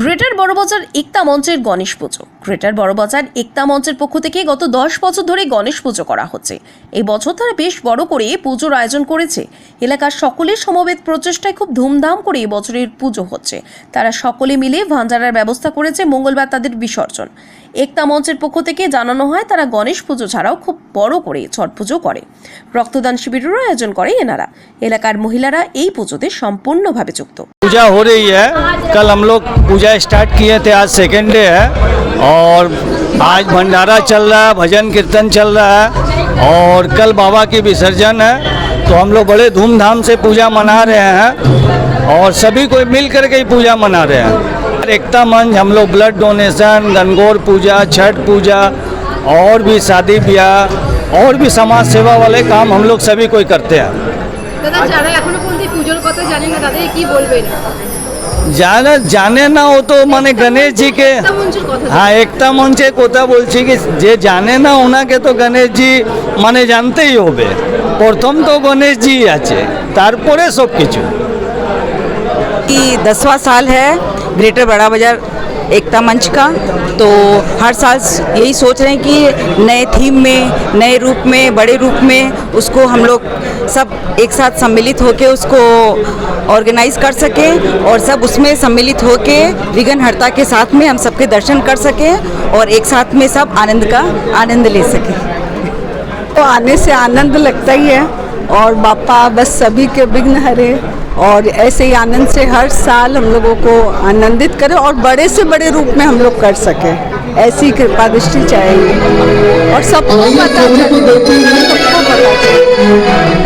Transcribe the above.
Greater Burrabazar একতা মঞ্চের গণেশ পুজো। Greater Burrabazar একতা মঞ্চের পক্ষ থেকে গত দশ বছর ধরে গণেশ পুজো করা হচ্ছে। এই বছর তারা বেশ বড় করে পুজোর আয়োজন করেছে। এলাকার সকলের সমবেত প্রচেষ্টায় খুব ধুমধাম করে এই বছরের পুজো হচ্ছে। তারা সকলে মিলে ভাঞ্জারার ব্যবস্থা করেছে মঙ্গলবার তাদের বিসর্জন। একতা মঞ্চের পক্ষ থেকে জানানো হয় তারা গণেশ পুজো ছাড়াও খুব বড় করে ছট পুজো করে। রক্তদান শিবিরেরও আয়োজন করে এনারা। এলাকার মহিলারা এই পুজোতে সম্পূর্ণভাবে যুক্ত। পূজা कल हम लोग पूजा स्टार्ट किए थे, आज सेकेंड डे है और आज भंडारा चल रहा है, भजन कीर्तन चल रहा है और कल बाबा की विसर्जन है। तो हम लोग बड़े धूमधाम से पूजा मना रहे हैं और सभी कोई मिल करके ही पूजा मना रहे हैं। एकता मंच, हम लोग ब्लड डोनेशन गनगौर पूजा, छठ पूजा, और भी शादी ब्याह, और भी समाज सेवा वाले काम हम लोग सभी कोई करते हैं। কথা জানে না তাদের কি বলবেন যারা জানে না ও তো মানে গণেশজিকে। হ্যাঁ একটা মঞ্চে কথা বলছি কি যে জানে না ওনাকে তো গণেশজি মানে জানতেই হবে। প্রথম তো গণেশ জি আছে তারপরে সব কিছু कि दसवां साल है ग्रेटर बड़ा बाज़ार एकता मंच का तो हर साल यही सोच रहे हैं कि नए थीम में, नए रूप में, बड़े रूप में उसको हम लोग सब एक साथ सम्मिलित होकर उसको ऑर्गेनाइज कर सकें और सब उसमें सम्मिलित होकर विघ्नहर्ता के साथ में हम सबके दर्शन कर सकें और एक साथ में सब आनंद का, आनंद ले सकें। तो आने से आनंद लगता ही है और बापा बस सभी के विघ्न हरे। और ऐसे ही आनंद से हर साल हम लोगों को आनंदित करें और बड़े से बड़े रूप में हम लोग कर सकें। ऐसी कृपा दृष्टि चाहिए और सबको पता चले। सबको पता चले।